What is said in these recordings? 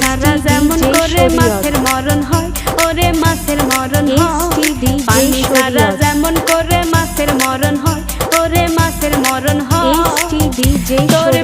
ছাড়া যেমন করে মাছের মরণ হয় ওরে মাছের মরণ হয়। পানি সারা যেমন করে মাছের মরণ হয় ওরে মাছের মরণ হয়। তোর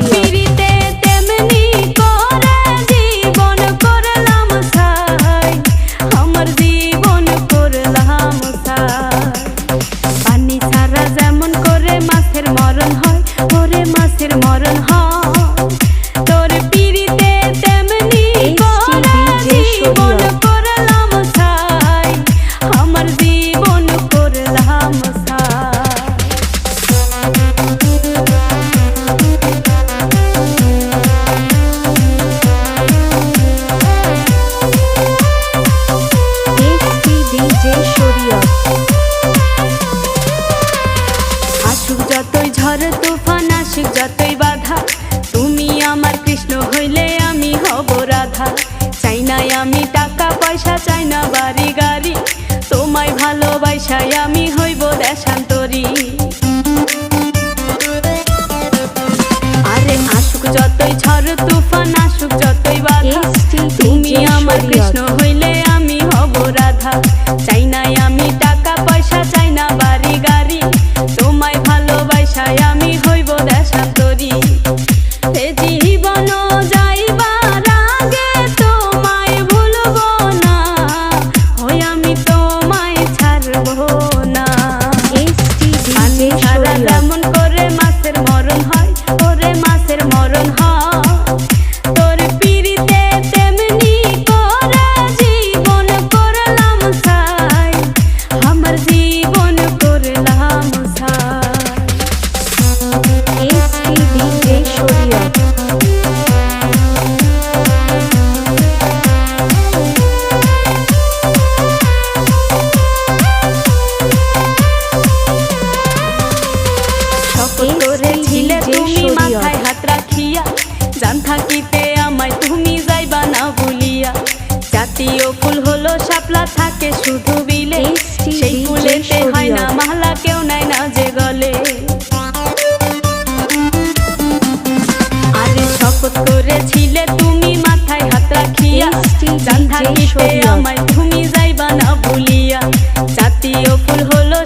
যতই বাধা তুমি আমার কৃষ্ণ হইলে আমি হব রাধা। চাই না আমি টাকা পয়সা চাই না বাড়ি গাড়ি। তোমায় ভালোবাসাই আমি হইব দেশান্তরী। আরে আসুক যতই ঝড় তুফান আসুক যতই বাধা তুমি আমার কৃষ্ণ হইলে আমি হব রাধা। চাই না আমি টাকা থাকিতে আমায় তুমি যাইবা না বলিয়া জাতীয় ফুল হলো